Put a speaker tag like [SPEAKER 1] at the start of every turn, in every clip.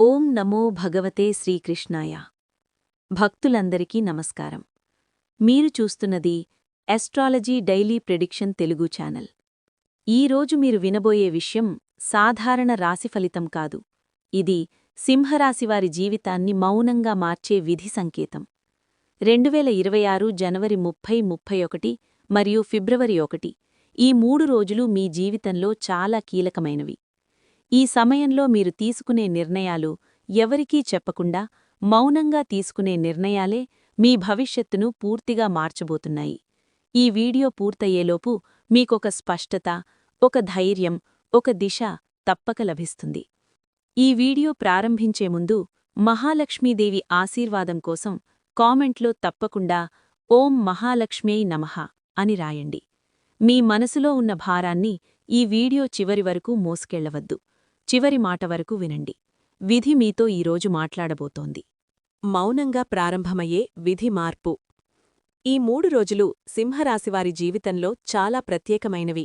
[SPEAKER 1] ఓం నమో భగవతే శ్రీకృష్ణాయ. భక్తులందరికీ నమస్కారం. మీరు చూస్తున్నది astrology daily prediction Telugu channel. ఈరోజు మీరు వినబోయే విషయం సాధారణ రాశి ఫలితం కాదు. ఇది సింహరాశివారి జీవితాన్ని మౌనంగా మార్చే విధి సంకేతం. రెండువేల ఇరవై ఆరు జనవరి ముప్పై ముప్పై ఒకటి మరియు ఫిబ్రవరి ఒకటి ఈ మూడు రోజులు మీ జీవితంలో చాలా కీలకమైనవి. ఈ సమయంలో మీరు తీసుకునే నిర్ణయాలు ఎవరికీ చెప్పకుండా మౌనంగా తీసుకునే నిర్ణయాలే మీ భవిష్యత్తును పూర్తిగా మార్చబోతున్నాయి. ఈ వీడియో పూర్తయ్యేలోపు మీకొక స్పష్టత ఒక ధైర్యం ఒక దిశ తప్పక లభిస్తుంది. ఈ వీడియో ప్రారంభించే ముందు మహాలక్ష్మీదేవి ఆశీర్వాదం కోసం కామెంట్లో తప్పకుండా ఓం మహాలక్ష్మ్యై నమః అని రాయండి. మీ మనసులో ఉన్న భారాన్ని ఈ వీడియో చివరి వరకు మోసుకెళ్ళవద్దు. చివరి మాట వరకు వినండి. విధి మీతో ఈరోజు మాట్లాడబోతోంది.
[SPEAKER 2] మౌనంగా ప్రారంభమయ్యే విధి మార్పు. ఈ మూడు రోజులు సింహరాశివారి జీవితంలో చాలా ప్రత్యేకమైనవి.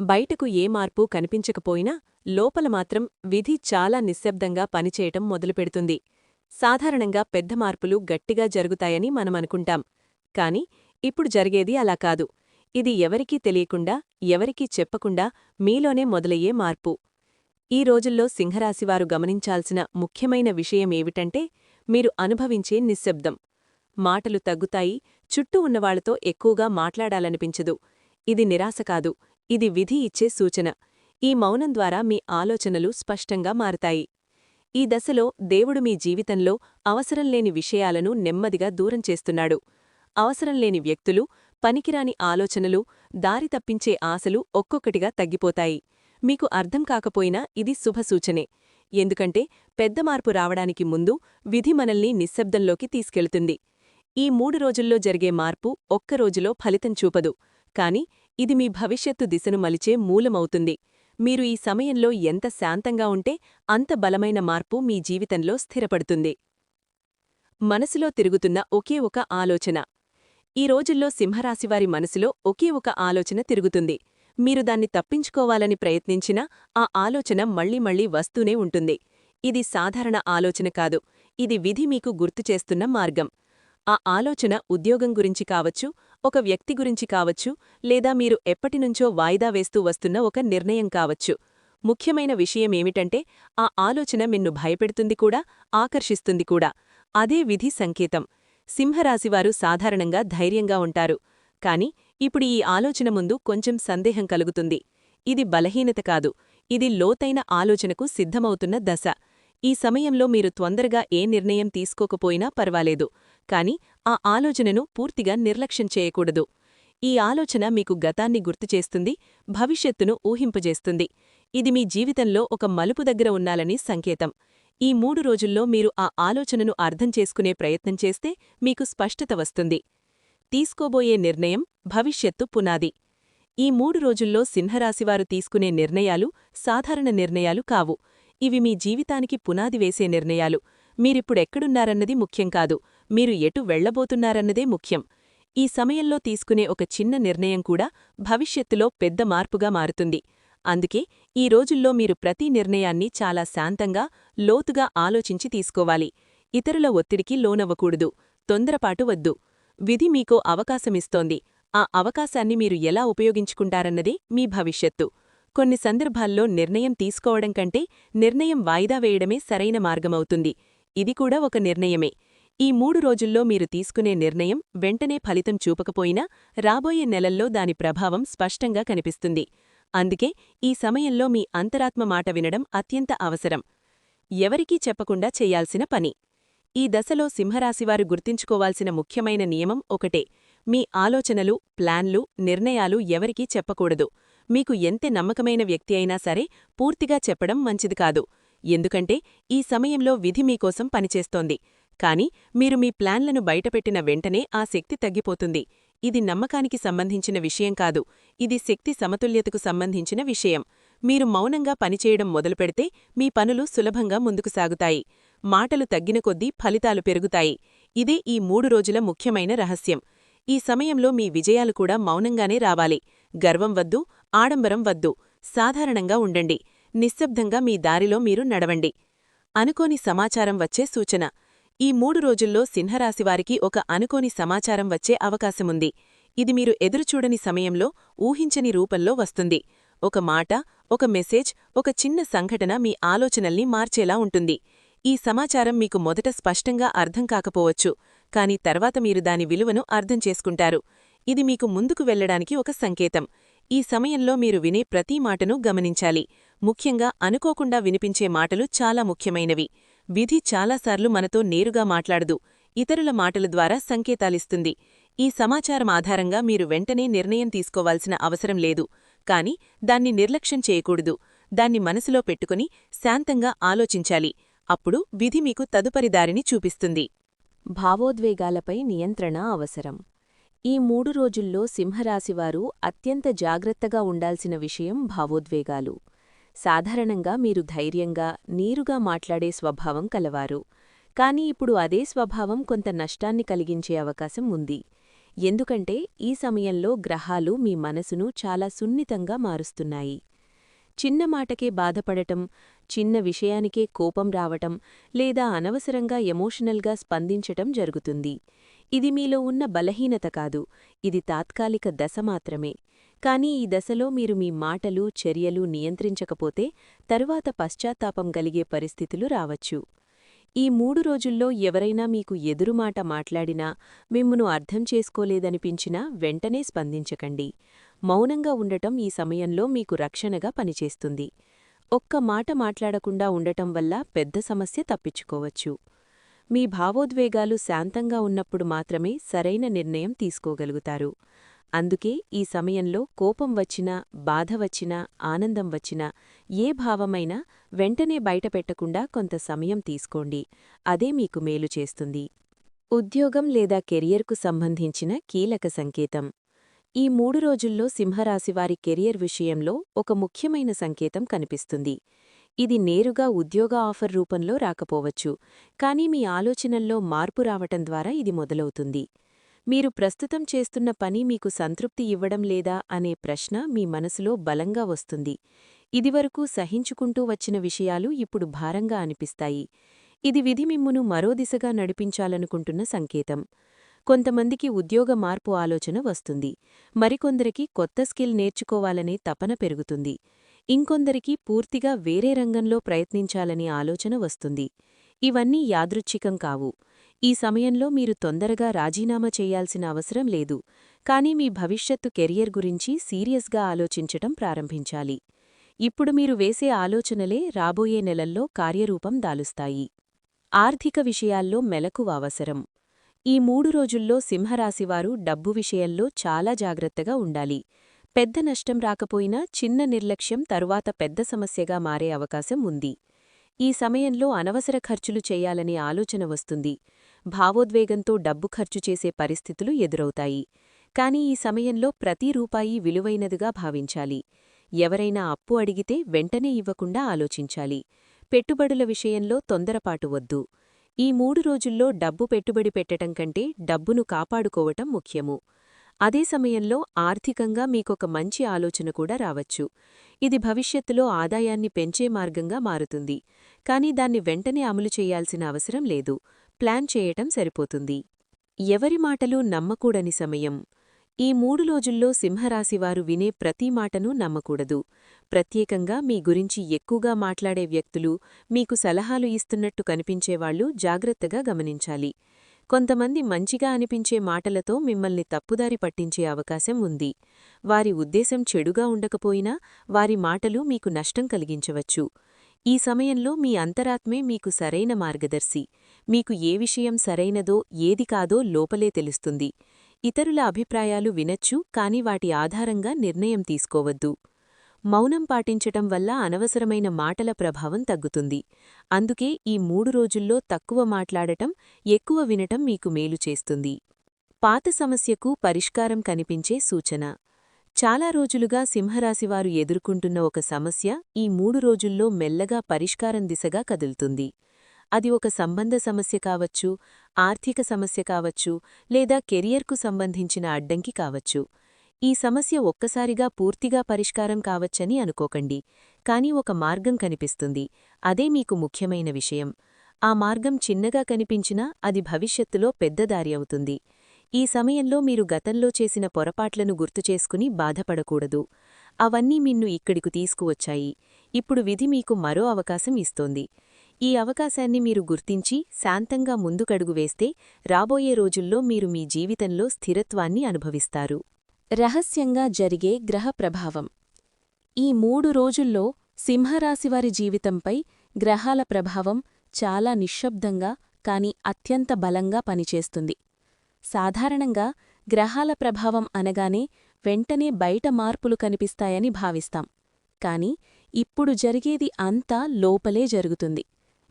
[SPEAKER 2] బయటకు ఏ మార్పు కనిపించకపోయినా లోపల మాత్రం విధి చాలా నిశ్శబ్దంగా పనిచేయటం మొదలుపెడుతుంది. సాధారణంగా పెద్ద మార్పులు గట్టిగా జరుగుతాయని మనమనుకుంటాం కాని ఇప్పుడు జరిగేది అలా కాదు. ఇది ఎవరికీ తెలియకుండా ఎవరికీ చెప్పకుండా మీలోనే మొదలయ్యే మార్పు. ఈ రోజుల్లో సింహరాశివారు గమనించాల్సిన ముఖ్యమైన విషయమేమిటంటే మీరు అనుభవించే నిశ్శబ్దం. మాటలు తగ్గుతాయి చుట్టూ ఉన్నవాళ్ళతో ఎక్కువగా మాట్లాడాలనిపించదు. ఇది నిరాశ కాదు ఇది విధి ఇచ్చే సూచన. ఈ మౌనం ద్వారా మీ ఆలోచనలు స్పష్టంగా మారుతాయి. ఈ దశలో దేవుడు మీ జీవితంలో అవసరంలేని విషయాలను నెమ్మదిగా దూరం చేస్తున్నాడు. అవసరంలేని వ్యక్తులు పనికిరాని ఆలోచనలు దారి తప్పించే ఆశలు ఒక్కొక్కటిగా తగ్గిపోతాయి. మీకు అర్థం కాకపోయినా ఇది శుభసూచనే ఎందుకంటే పెద్ద మార్పు రావడానికి ముందు విధి మనల్ని నిశ్శబ్దంలోకి తీసుకెళ్తుంది. ఈ మూడు రోజుల్లో జరిగే మార్పు ఒక్కరోజులో ఫలితం చూపదు. కాని ఇది మీ భవిష్యత్తు దిశను మలిచే మూలమవుతుంది. మీరు ఈ సమయంలో ఎంత శాంతంగా ఉంటే అంత బలమైన మార్పు మీ జీవితంలో స్థిరపడుతుంది. మనసులో తిరుగుతున్న ఒకే ఒక ఆలోచన. ఈ రోజుల్లో సింహరాశివారి మనసులో ఒకే ఒక ఆలోచన తిరుగుతుంది. మీరు దాన్ని తప్పించుకోవాలని ప్రయత్నించినా ఆ ఆలోచన మళ్ళీ మళ్ళీ వస్తూనే ఉంటుంది. ఇది సాధారణ ఆలోచన కాదు. ఇది విధి మీకు గుర్తుచేస్తున్న మార్గం. ఆ ఆలోచన ఉద్యోగం గురించి కావచ్చు ఒక వ్యక్తి గురించి కావచ్చు లేదా మీరు ఎప్పటినుంచో వాయిదా వేస్తూ వస్తున్న ఒక నిర్ణయం కావచ్చు. ముఖ్యమైన విషయమేమిటంటే ఆ ఆలోచన మిన్ను భయపెడుతుంది కూడా ఆకర్షిస్తుంది కూడా. అదే విధి సంకేతం. సింహరాశివారు సాధారణంగా ధైర్యంగా ఉంటారు. కాని ఇప్పుడు ఈ ఆలోచన ముందు కొంచెం సందేహం కలుగుతుంది. ఇది బలహీనత కాదు. ఇది లోతైన ఆలోచనకు సిద్ధమవుతున్న దశ. ఈ సమయంలో మీరు తొందరగా ఏ నిర్ణయం తీసుకోకపోయినా పర్వాలేదు. కాని ఆ ఆలోచనను పూర్తిగా నిర్లక్ష్యం చేయకూడదు. ఈ ఆలోచన మీకు గతాన్ని గుర్తుచేస్తుంది భవిష్యత్తును ఊహింపజేస్తుంది. ఇది మీ జీవితంలో ఒక మలుపు దగ్గర ఉన్నాలని సంకేతం. ఈ మూడు రోజుల్లో మీరు ఆ ఆలోచనను అర్థం చేసుకునే ప్రయత్నం చేస్తే మీకు స్పష్టత వస్తుంది. తీసుకోబోయే నిర్ణయం భవిష్యత్తు పునాది. ఈ మూడు రోజుల్లో సింహరాశివారు తీసుకునే నిర్ణయాలు సాధారణ నిర్ణయాలు కావు. ఇవి మీ జీవితానికి పునాది వేసే నిర్ణయాలు. మీరిప్పుడెక్కడున్నారన్నది ముఖ్యం కాదు. మీరు ఎటు వెళ్ళబోతున్నారన్నదే ముఖ్యం. ఈ సమయంలో తీసుకునే ఒక చిన్న నిర్ణయం కూడా భవిష్యత్తులో పెద్ద మార్పుగా మారుతుంది. అందుకే ఈ రోజుల్లో మీరు ప్రతి నిర్ణయాన్ని చాలా శాంతంగా లోతుగా ఆలోచించి తీసుకోవాలి. ఇతరుల ఒత్తిడికి లోనవ్వకూడదు. తొందరపాటు వద్దు. విధి మీకో అవకాశమిస్తోంది. ఆ అవకాశాన్ని మీరు ఎలా ఉపయోగించుకుంటారన్నదే మీ భవిష్యత్తు. కొన్ని సందర్భాల్లో నిర్ణయం తీసుకోవడం కంటే నిర్ణయం వాయిదా వేయడమే సరైన మార్గమవుతుంది. ఇది కూడా ఒక నిర్ణయమే. ఈ మూడు రోజుల్లో మీరు తీసుకునే నిర్ణయం వెంటనే ఫలితం చూపకపోయినా రాబోయే నెలల్లో దాని ప్రభావం స్పష్టంగా కనిపిస్తుంది. అందుకే ఈ సమయంలో మీ అంతరాత్మ మాట వినడం అత్యంత అవసరం. ఎవరికీ చెప్పకుండా చేయాల్సిన పని. ఈ దశలో సింహరాశివారు గుర్తించుకోవాల్సిన ముఖ్యమైన నియమం ఒకటే. మీ ఆలోచనలు ప్లాన్లు నిర్ణయాలు ఎవరికీ చెప్పకూడదు. మీకు ఎంత నమ్మకమైన వ్యక్తి అయినా సరే పూర్తిగా చెప్పడం మంచిది కాదు. ఎందుకంటే ఈ సమయంలో విధి మీకోసం పనిచేస్తోంది. కాని మీరు మీ ప్లాన్లను బయటపెట్టిన వెంటనే ఆ శక్తి తగ్గిపోతుంది. ఇది నమ్మకానికి సంబంధించిన విషయం కాదు. ఇది శక్తి సమతుల్యతకు సంబంధించిన విషయం. మీరు మౌనంగా పనిచేయడం మొదలుపెడితే మీ పనులు సులభంగా ముందుకు సాగుతాయి. మాటలు తగ్గిన కొద్దీ ఫలితాలు పెరుగుతాయి. ఇదే ఈ మూడు రోజుల ముఖ్యమైన రహస్యం. ఈ సమయంలో మీ విజయాలు కూడా మౌనంగానే రావాలి. గర్వం వద్దు ఆడంబరం వద్దు. సాధారణంగా ఉండండి. నిశ్శబ్దంగా మీ దారిలో మీరు నడవండి. అనుకోని సమాచారం వచ్చే సూచన. ఈ మూడు రోజుల్లో సింహరాశివారికి ఒక అనుకోని సమాచారం వచ్చే అవకాశముంది. ఇది మీరు ఎదురుచూడని సమయంలో ఊహించని రూపంలో వస్తుంది. ఒక మాట ఒక మెసేజ్ ఒక చిన్న సంఘటన మీ ఆలోచనల్ని మార్చేలా ఉంటుంది. ఈ సమాచారం మీకు మొదట స్పష్టంగా అర్థం కాకపోవచ్చు. కాని తర్వాత మీరు దాని విలువను అర్థం చేసుకుంటారు. ఇది మీకు ముందుకు వెళ్ళడానికి ఒక సంకేతం. ఈ సమయంలో మీరు వినే ప్రతి మాటను గమనించాలి. ముఖ్యంగా అనుకోకుండా వినిపించే మాటలు చాలా ముఖ్యమైనవి. విధి చాలాసార్లు మనతో నేరుగా మాట్లాడదు. ఇతరుల మాటల ద్వారా సంకేతాలిస్తుంది. ఈ సమాచారం ఆధారంగా మీరు వెంటనే నిర్ణయం తీసుకోవాల్సిన అవసరం లేదు. కాని దాన్ని నిర్లక్ష్యం చేయకూడదు. దాన్ని మనసులో పెట్టుకుని శాంతంగా ఆలోచించాలి. అప్పుడు విధి మీకు తదుపరి దారిని చూపిస్తుంది.
[SPEAKER 1] భావోద్వేగాలపై నియంత్రణ అవసరం. ఈ మూడు రోజుల్లో సింహరాశివారు అత్యంత జాగ్రత్తగా ఉండాల్సిన విషయం భావోద్వేగాలు. సాధారణంగా మీరు ధైర్యంగా నీరుగా మాట్లాడే స్వభావం కలవారు. కాని ఇప్పుడు అదే స్వభావం కొంత నష్టాన్ని కలిగించే అవకాశం ఉంది. ఎందుకంటే ఈ సమయంలో గ్రహాలు మీ మనసును చాలా సున్నితంగా మారుస్తున్నాయి. చిన్న మాటకే బాధపడటం చిన్న విషయానికే కోపం రావటం లేదా అనవసరంగా ఎమోషనల్గా స్పందించటం జరుగుతుంది. ఇది మీలో ఉన్న బలహీనత కాదు ఇది తాత్కాలిక దశ మాత్రమే. కానీ ఈ దశలో మీరు మీ మాటలు చర్యలు నియంత్రించకపోతే తరువాత పశ్చాత్తాపం కలిగే పరిస్థితులు రావచ్చు. ఈ మూడు రోజుల్లో ఎవరైనా మీకు ఎదురుమాట మాట్లాడినా మిమ్మును అర్థం చేసుకోలేదనిపించినా వెంటనే స్పందించకండి. మౌనంగా ఉండటం ఈ సమయంలో మీకు రక్షణగా పనిచేస్తుంది. ఒక్క మాట మాట్లాడకుండా ఉండటం వల్ల పెద్ద సమస్య తప్పించుకోవచ్చు. మీ భావోద్వేగాలు శాంతంగా ఉన్నప్పుడు మాత్రమే సరైన నిర్ణయం తీసుకోగలుగుతారు. అందుకే ఈ సమయంలో కోపం వచ్చినా బాధ వచ్చినా ఆనందం వచ్చినా ఏ భావమైనా వెంటనే బయటపెట్టకుండా కొంత సమయం తీసుకోండి. అదే మీకు మేలు చేస్తుంది. ఉద్యోగం లేదా కెరియర్కు సంబంధించిన కీలక సంకేతం. ఈ మూడు రోజుల్లో సింహరాశివారి కెరియర్ విషయంలో ఒక ముఖ్యమైన సంకేతం కనిపిస్తుంది. ఇది నేరుగా ఉద్యోగ ఆఫర్ రూపంలో రాకపోవచ్చు కానీ మీ ఆలోచనల్లో మార్పు రావటం ద్వారా ఇది మొదలవుతుంది. మీరు ప్రస్తుతం చేస్తున్న పని మీకు సంతృప్తి ఇవ్వడం లేదా అనే ప్రశ్న మీ మనసులో బలంగా వస్తుంది. ఇదివరకు సహించుకుంటూ వచ్చిన విషయాలు ఇప్పుడు భారంగా అనిపిస్తాయి. ఇది విధి మిమ్మును మరో దిశగా నడిపించాలనుకుంటున్న సంకేతం. కొంతమందికి ఉద్యోగ మార్పు ఆలోచన వస్తుంది. మరికొందరికి కొత్త స్కిల్ నేర్చుకోవాలనే తపన పెరుగుతుంది. ఇంకొందరికి పూర్తిగా వేరే రంగంలో ప్రయత్నించాలనే ఆలోచన వస్తుంది. ఇవన్నీ యాదృచ్ఛికం కావు. ఈ సమయంలో మీరు తొందరగా రాజీనామా చేయాల్సిన అవసరం లేదు. కానీ మీ భవిష్యత్తు కెరియర్ గురించి సీరియస్గా ఆలోచించటం ప్రారంభించాలి. ఇప్పుడు మీరు వేసే ఆలోచనలే రాబోయే నెలల్లో కార్యరూపం దాలుస్తాయి. ఆర్థిక విషయాల్లో మెలకువ అవసరం. ఈ మూడు రోజుల్లో సింహరాశివారు డబ్బు విషయంలో చాలా జాగ్రత్తగా ఉండాలి. పెద్ద నష్టం రాకపోయినా చిన్న నిర్లక్ష్యం తరువాత పెద్ద సమస్యగా మారే అవకాశం ఉంది. ఈ సమయంలో అనవసర ఖర్చులు చేయాలనే ఆలోచన వస్తుంది. భావోద్వేగంతో డబ్బు ఖర్చు చేసే పరిస్థితులు ఎదురవుతాయి. కాని ఈ సమయంలో ప్రతి రూపాయి విలువైనదిగా భావించాలి. ఎవరైనా అప్పు అడిగితే వెంటనే ఇవ్వకుండా ఆలోచించాలి. పెట్టుబడుల విషయంలో తొందరపాటు వద్దు. ఈ మూడు రోజుల్లో డబ్బు పెట్టుబడి పెట్టటం కంటే డబ్బును కాపాడుకోవటం ముఖ్యము. అదే సమయంలో ఆర్థికంగా మీకొక మంచి ఆలోచన కూడా రావచ్చు. ఇది భవిష్యత్తులో ఆదాయాన్ని పెంచే మార్గంగా మారుతుంది. కానీ దాన్ని వెంటనే అమలు చేయాల్సిన అవసరం లేదు. ప్లాన్ చేయటం సరిపోతుంది. ఎవరి మాటలు నమ్మకూడని సమయం. ఈ మూడు రోజుల్లో సింహరాశివారు వినే ప్రతి మాటను నమ్మకూడదు. ప్రత్యేకంగా మీ గురించి ఎక్కువగా మాట్లాడే వ్యక్తులు మీకు సలహాలు ఇస్తున్నట్టు కనిపించేవాళ్ళు జాగ్రత్తగా గమనించాలి. కొంతమంది మంచిగా అనిపించే మాటలతో మిమ్మల్ని తప్పుదారి పట్టించే అవకాశం ఉంది. వారి ఉద్దేశం చెడుగా ఉండకపోయినా వారి మాటలు మీకు నష్టం కలిగించవచ్చు. ఈ సమయంలో మీ అంతరాత్మే మీకు సరైన మార్గదర్శి. మీకు ఏ విషయం సరైనదో ఏది కాదో లోపలే తెలుస్తుంది. ఇతరుల అభిప్రాయాలు వినచ్చు కాని వాటి ఆధారంగా నిర్ణయం తీసుకోవద్దు. మౌనం పాటించటం వల్ల అనవసరమైన మాటల ప్రభావం తగ్గుతుంది. అందుకే ఈ మూడు రోజుల్లో తక్కువ మాట్లాడటం ఎక్కువ వినటం మీకు మేలు చేస్తుంది. పాత సమస్యకు పరిష్కారం కనిపించే సూచన. చాలా రోజులుగా సింహరాశివారు ఎదుర్కొంటున్న ఒక సమస్య ఈ మూడు రోజుల్లో మెల్లగా పరిష్కారం దిశగా కదులుతుంది. అది ఒక సంబంధ సమస్య కావచ్చు ఆర్థిక సమస్య కావచ్చు లేదా కెరియర్కు సంబంధించిన అడ్డంకి కావచ్చు. ఈ సమస్య ఒక్కసారిగా పూర్తిగా పరిష్కారం కావచ్చని అనుకోకండి. కాని ఒక మార్గం కనిపిస్తుంది. అదే మీకు ముఖ్యమైన విషయం. ఆ మార్గం చిన్నగా కనిపించినా అది భవిష్యత్తులో పెద్దదారి అవుతుంది. ఈ సమయంలో మీరు గతంలో చేసిన పొరపాట్లను గుర్తుచేసుకుని బాధపడకూడదు. అవన్నీ మిన్ను ఇక్కడికు తీసుకువచ్చాయి. ఇప్పుడు విధి మీకు మరో అవకాశం ఇస్తోంది. ఈ అవకాశాన్ని మీరు గుర్తించి శాంతంగా ముందుకడుగు వేస్తే రాబోయే రోజుల్లో మీరు మీ జీవితంలో స్థిరత్వాన్ని అనుభవిస్తారు.
[SPEAKER 2] రహస్యంగా జరిగే గ్రహ ప్రభావం. ఈ మూడు రోజుల్లో సింహరాశివారి జీవితంపై గ్రహాల ప్రభావం చాలా నిశ్శబ్దంగా కాని అత్యంత బలంగా పనిచేస్తుంది. సాధారణంగా గ్రహాల ప్రభావం అనగానే వెంటనే బయట మార్పులు కనిపిస్తాయని భావిస్తాం. కాని ఇప్పుడు జరిగేది అంతా లోపలే జరుగుతుంది.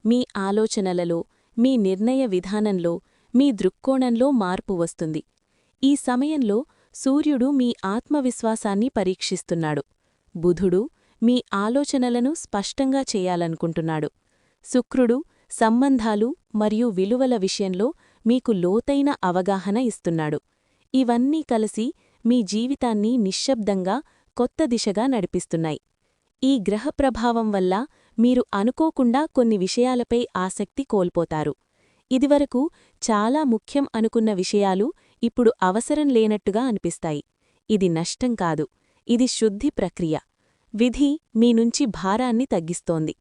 [SPEAKER 2] మీ ఆలోచనలలో మీ నిర్ణయ విధానంలో మీ దృక్కోణంలో మార్పు వస్తుంది. ఈ సమయంలో సూర్యుడు మీ ఆత్మవిశ్వాసాన్ని పరీక్షిస్తున్నాడు. బుధుడు మీ ఆలోచనలను స్పష్టంగా చేయాలనుకుంటున్నాడు. శుక్రుడు సంబంధాలు మరియు విలువల విషయంలో మీకు లోతైన అవగాహన ఇస్తున్నాడు. ఇవన్నీ కలిసి మీ జీవితాన్ని నిశ్శబ్దంగా కొత్త దిశగా నడిపిస్తున్నాయి. ఈ గ్రహ ప్రభావం వల్ల మీరు అనుకోకుండా కొన్ని విషయాలపై ఆసక్తి కోల్పోతారు. ఇదివరకు చాలా ముఖ్యం అనుకున్న విషయాలు ఇప్పుడు అవసరం లేనట్టుగా అనిపిస్తాయి. ఇది నష్టం కాదు. ఇది శుద్ధి ప్రక్రియ. విధి మీ నుంచి భారాన్ని తగ్గిస్తోంది.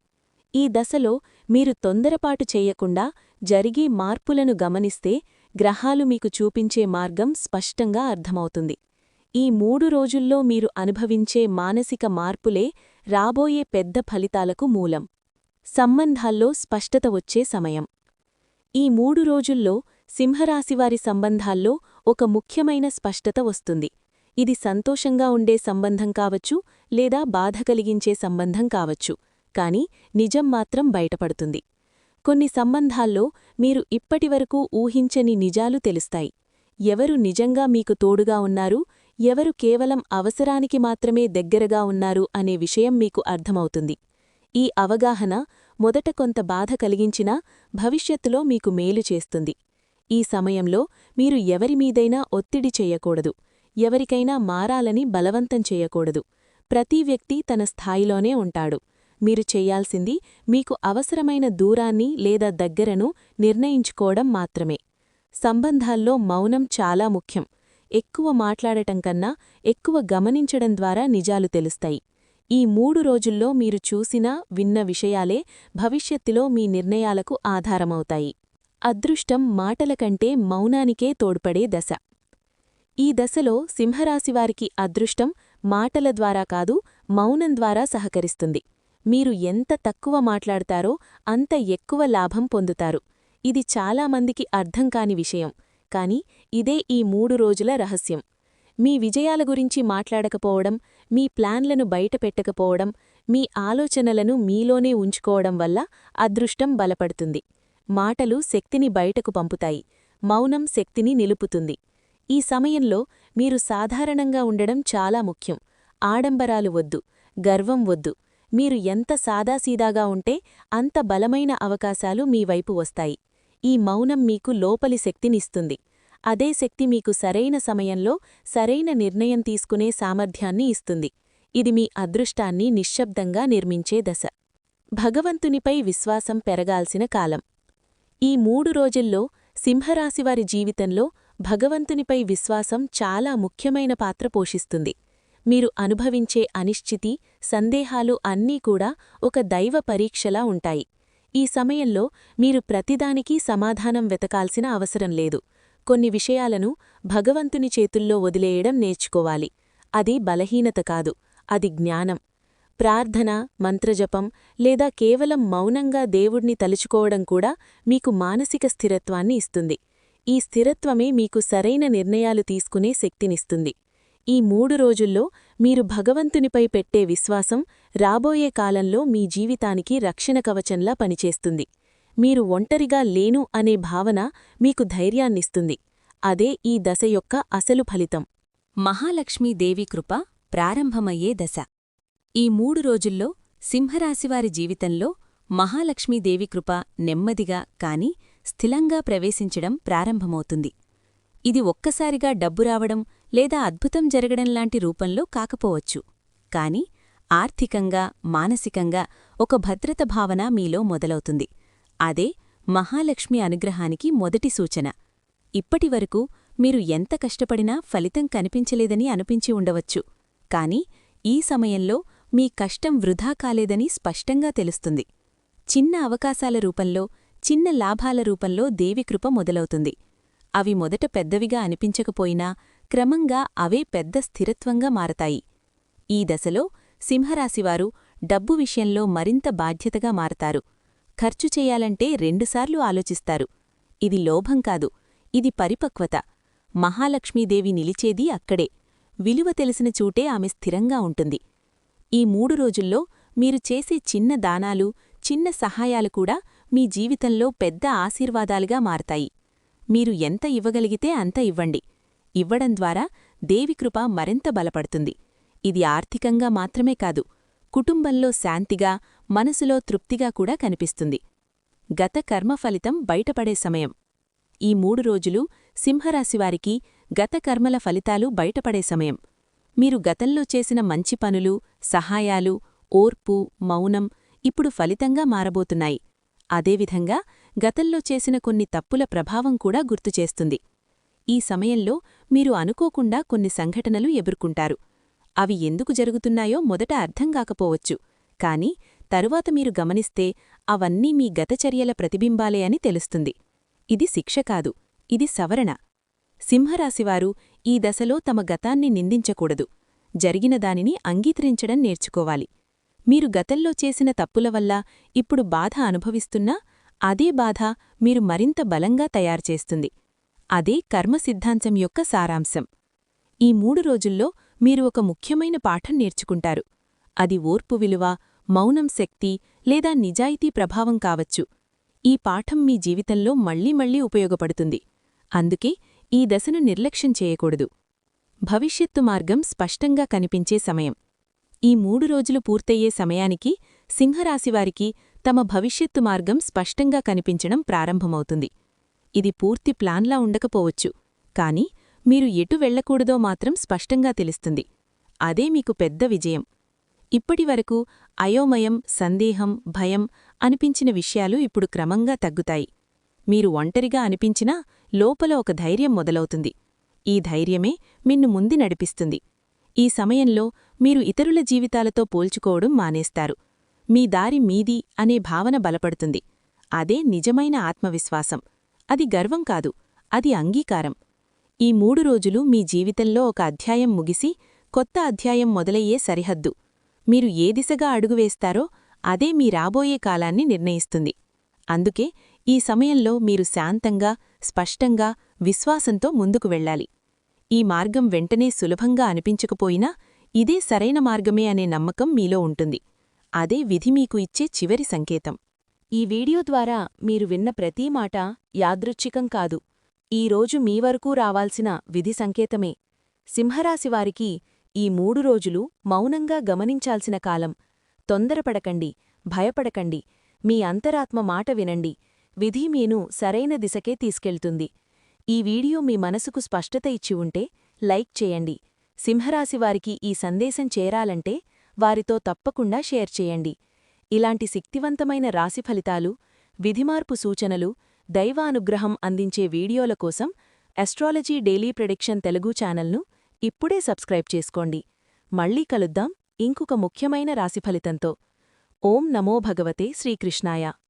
[SPEAKER 2] ఈ దశలో మీరు తొందరపాటు చేయకుండా జరిగే మార్పులను గమనిస్తే గ్రహాలు మీకు చూపించే మార్గం స్పష్టంగా అర్థమవుతుంది. ఈ మూడు రోజుల్లో మీరు అనుభవించే మానసిక మార్పులే రాబోయే పెద్ద ఫలితాలకు మూలం. సంబంధాల్లో స్పష్టత వచ్చే సమయం. ఈ మూడు రోజుల్లో సింహరాశివారి సంబంధాల్లో ఒక ముఖ్యమైన స్పష్టత వస్తుంది. ఇది సంతోషంగా ఉండే సంబంధం కావచ్చు లేదా బాధ కలిగించే సంబంధం కావచ్చు. కాని నిజం మాత్రం బయటపడుతుంది. కొన్ని సంబంధాల్లో మీరు ఇప్పటివరకు ఊహించని నిజాలు తెలుస్తాయి. ఎవరు నిజంగా మీకు తోడుగా ఉన్నారు? ఎవరు కేవలం అవసరానికి మాత్రమే దగ్గరగా ఉన్నారు అనే విషయం మీకు అర్థమవుతుంది. ఈ అవగాహన మొదట కొంత బాధ కలిగించినా భవిష్యత్తులో మీకు మేలు చేస్తుంది. ఈ సమయంలో మీరు ఎవరిమీదైనా ఒత్తిడి చెయ్యకూడదు ఎవరికైనా మారాలని బలవంతం చేయకూడదు. ప్రతి వ్యక్తి తన స్థాయిలోనే ఉంటాడు. మీరు చెయ్యాల్సింది మీకు అవసరమైన దూరాన్ని లేదా దగ్గరను నిర్ణయించుకోవడం మాత్రమే. సంబంధాల్లో మౌనం చాలా ముఖ్యం. ఎక్కువ మాట్లాడటం కన్నా ఎక్కువ గమనించడం ద్వారా నిజాలు తెలుస్తాయి. ఈ మూడు రోజుల్లో మీరు చూసినా విన్న విషయాలే భవిష్యత్తులో మీ నిర్ణయాలకు ఆధారమవుతాయి. అదృష్టం మాటల కంటే మౌనానికే తోడ్పడే దశ. ఈ దశలో సింహరాశివారికి అదృష్టం మాటల ద్వారా కాదు మౌనం ద్వారా సహకరిస్తుంది. మీరు ఎంత తక్కువ మాట్లాడతారో అంత ఎక్కువ లాభం పొందుతారు. ఇది చాలామందికి అర్థం కాని విషయం. కాని ఇదే ఈ మూడు రోజుల రహస్యం. మీ విజయాల గురించి మాట్లాడకపోవడం మీ ప్లాన్లను బయటపెట్టకపోవడం మీ ఆలోచనలను మీలోనే ఉంచుకోవడం వల్ల అదృష్టం బలపడుతుంది. మాటలు శక్తిని బయటకు పంపుతాయి మౌనం శక్తిని నిలుపుతుంది. ఈ సమయంలో మీరు సాధారణంగా ఉండడం చాలా ముఖ్యం. ఆడంబరాలు వద్దు గర్వం వద్దు. మీరు ఎంత సాదాసీదాగా ఉంటే అంత బలమైన అవకాశాలు మీ వైపు వస్తాయి. ఈ మౌనం మీకు లోపలి శక్తినిస్తుంది. అదే శక్తి మీకు సరైన సమయంలో సరైన నిర్ణయం తీసుకునే సామర్థ్యాన్ని ఇస్తుంది. ఇది మీ అదృష్టాన్ని నిశ్శబ్దంగా నిర్మించే దశ. భగవంతునిపై విశ్వాసం పెరగాల్సిన కాలం. ఈ మూడు రోజుల్లో సింహరాశివారి జీవితంలో భగవంతునిపై విశ్వాసం చాలా ముఖ్యమైన పాత్ర పోషిస్తుంది. మీరు అనుభవించే అనిశ్చితి సందేహాలు అన్నీ కూడా ఒక దైవ పరీక్షలా ఉంటాయి. ఈ సమయంలో మీరు ప్రతిదానికీ సమాధానం వెతకాల్సిన అవసరం లేదు. కొన్ని విషయాలను భగవంతుని చేతుల్లో వదిలేయడం నేర్చుకోవాలి. అది బలహీనత కాదు. అది జ్ఞానం. ప్రార్థన మంత్రజపం లేదా కేవలం మౌనంగా దేవుణ్ణి తలుచుకోవడం కూడా మీకు మానసిక స్థిరత్వాన్ని ఇస్తుంది. ఈ స్థిరత్వమే మీకు సరైన నిర్ణయాలు తీసుకునే శక్తినిస్తుంది. ఈ మూడు రోజుల్లో మీరు భగవంతునిపై పెట్టే విశ్వాసం రాబోయే కాలంలో మీ జీవితానికి రక్షణ కవచంలా పనిచేస్తుంది. మీరు ఒంటరిగా లేను అనే భావన మీకు ధైర్యాన్నిస్తుంది. అదే ఈ దశ యొక్క అసలు ఫలితం. మహాలక్ష్మీదేవి కృప ప్రారంభమయ్యే దశ. ఈ మూడు రోజుల్లో సింహరాశివారి జీవితంలో మహాలక్ష్మీదేవి కృప నెమ్మదిగా కాని స్థిలంగా ప్రవేశించడం ప్రారంభమవుతుంది. ఇది ఒక్కసారిగా డబ్బు రావడం లేదా అద్భుతం జరగడం లాంటి రూపంలో కాకపోవచ్చు. కాని
[SPEAKER 1] ఆర్థికంగా మానసికంగా ఒక భద్రత భావన మీలో మొదలవుతుంది. అదే మహాలక్ష్మి అనుగ్రహానికి మొదటి సూచన. ఇప్పటివరకు మీరు ఎంత కష్టపడినా ఫలితం కనిపించలేదని అనిపించి ఉండవచ్చు. కాని ఈ సమయంలో మీ కష్టం వృధా కాలేదని స్పష్టంగా తెలుస్తుంది. చిన్న అవకాశాల రూపంలో చిన్న లాభాల రూపంలో దేవికృప మొదలవుతుంది. అవి మొదట పెద్దవిగా అనిపించకపోయినా క్రమంగా అవే పెద్ద స్థిరత్వంగా మారతాయి. ఈ దశలో సింహరాశివారు డబ్బు విషయంలో మరింత బాధ్యతగా మారతారు. ఖర్చు చేయాలంటే రెండుసార్లు ఆలోచిస్తారు. ఇది లోభం కాదు ఇది పరిపక్వత. మహాలక్ష్మీదేవి నిలిచేది అక్కడే. విలువ తెలిసిన చూటే ఆమె స్థిరంగా ఉంటుంది. ఈ మూడు రోజుల్లో మీరు చేసే చిన్న దానాలు చిన్న సహాయాలు కూడా మీ జీవితంలో పెద్ద ఆశీర్వాదాలుగా మారతాయి. మీరు ఎంత ఇవ్వగలిగితే అంత ఇవ్వండి. ఇవ్వడం ద్వారా దేవికృప మరింత బలపడుతుంది. ఇది ఆర్థికంగా మాత్రమే కాదు కుటుంబంలో శాంతిగా మనసులో తృప్తిగా కూడా కనిపిస్తుంది. గత కర్మఫలితం బయటపడే సమయం. ఈ మూడు రోజులు సింహరాశివారికి గత కర్మల ఫలితాలు బయటపడే సమయం. మీరు గతంలో చేసిన మంచి పనులు సహాయాలు ఓర్పు మౌనం ఇప్పుడు ఫలితంగా మారబోతున్నాయి. అదేవిధంగా గతంలో చేసిన కొన్ని తప్పుల ప్రభావం కూడా గుర్తుచేస్తుంది ఈ సమయంలో మీరు అనుకోకుండా కొన్ని సంఘటనలు ఎదుర్కొంటారు. అవి ఎందుకు జరుగుతున్నాయో మొదట అర్థం కాకపోవచ్చు. కాని తరువాత మీరు గమనిస్తే అవన్నీ మీ గతచర్యల ప్రతిబింబాలే అని తెలుస్తుంది. ఇది శిక్ష కాదు ఇది సవరణ. సింహరాశివారు ఈ దశలో తమ గతాన్ని నిందించకూడదు. జరిగిన దానిని అంగీకరించడం నేర్చుకోవాలి. మీరు గతంలో చేసిన తప్పుల వల్ల ఇప్పుడు బాధ అనుభవిస్తున్నా అదే బాధ మీరు మరింత బలంగా తయారుచేస్తుంది అదే కర్మ సిద్ధాంతం యొక్క సారాంశం. ఈ మూడు రోజుల్లో మీరు ఒక ముఖ్యమైన పాఠం నేర్చుకుంటారు. అది ఓర్పు విలువ మౌనం శక్తి లేదా నిజాయితీ ప్రభావం కావచ్చు. ఈ పాఠం మీ జీవితంలో మళ్ళీ మళ్ళీ ఉపయోగపడుతుంది. అందుకే ఈ దశను నిర్లక్ష్యం చేయకూడదు. భవిష్యత్తు మార్గం స్పష్టంగా కనిపించే సమయం. ఈ మూడు రోజులు పూర్తయ్యే సమయానికి సింహరాశివారికి తమ భవిష్యత్తు మార్గం స్పష్టంగా కనిపించడం ప్రారంభమవుతుంది. ఇది పూర్తి ప్లాన్లా ఉండకపోవచ్చు కాని మీరు ఎటు వెళ్ళకూడదో మాత్రం స్పష్టంగా తెలుస్తుంది. అదే మీకు పెద్ద విజయం. ఇప్పటివరకు అయోమయం సందేహం భయం అనిపించిన విషయాలు ఇప్పుడు క్రమంగా తగ్గుతాయి. మీరు ఒంటరిగా అనిపించినా లోపల ఒక ధైర్యం మొదలవుతుంది. ఈ ధైర్యమే మిన్ను ముందు నడిపిస్తుంది. ఈ సమయంలో మీరు ఇతరుల జీవితాలతో పోల్చుకోవడం మానేస్తారు. మీ దారి మీది అనే భావన బలపడుతుంది. అదే నిజమైన ఆత్మవిశ్వాసం. అది గర్వం కాదు అది అంగీకారం. ఈ మూడు రోజులు మీ జీవితంలో ఒక అధ్యాయం ముగిసి కొత్త అధ్యాయం మొదలయ్యే సరిహద్దు. మీరు ఏ దిశగా అడుగువేస్తారో అదే మీ రాబోయే కాలాన్ని నిర్ణయిస్తుంది. అందుకే ఈ సమయంలో మీరు శాంతంగా స్పష్టంగా విశ్వాసంతో ముందుకు వెళ్ళాలి. ఈ మార్గం వెంటనే సులభంగా అనిపించకపోయినా ఇదే సరైన మార్గమే అనే నమ్మకం మీలో ఉంటుంది. అదే విధి మీకు ఇచ్చే చివరి సంకేతం.
[SPEAKER 2] ఈ వీడియో ద్వారా మీరు విన్న ప్రతీ మాట యాదృచ్ఛికం కాదు. ఈరోజు మీ వరకు రావాల్సిన విధి సంకేతమే. సింహరాశివారికి ఈ మూడు రోజులు మౌనంగా గమనించాల్సిన కాలం. తొందరపడకండి భయపడకండి మీ అంతరాత్మ మాట వినండి. విధి మీను సరైన దిశకే తీసుకెళ్తుంది. ఈ వీడియో మీ మనసుకు స్పష్టత ఇచ్చి ఉంటే లైక్ చేయండి. సింహరాశివారికి ఈ సందేశం చేరాలంటే వారితో తప్పకుండా షేర్ చేయండి. ఇలాంటి శక్తివంతమైన రాశి ఫలితాలు విధిమార్పు సూచనలు దైవానుగ్రహం అందించే వీడియోల కోసం అస్ట్రాలజీ డైలీ ప్రెడిక్షన్ తెలుగు ఛానల్ను ఇప్పుడే సబ్స్క్రైబ్ చేసుకోండి. మళ్ళీ కలుద్దాం ఇంకొక ముఖ్యమైన రాశిఫలితంతో ఓం నమో భగవతే శ్రీకృష్ణాయ.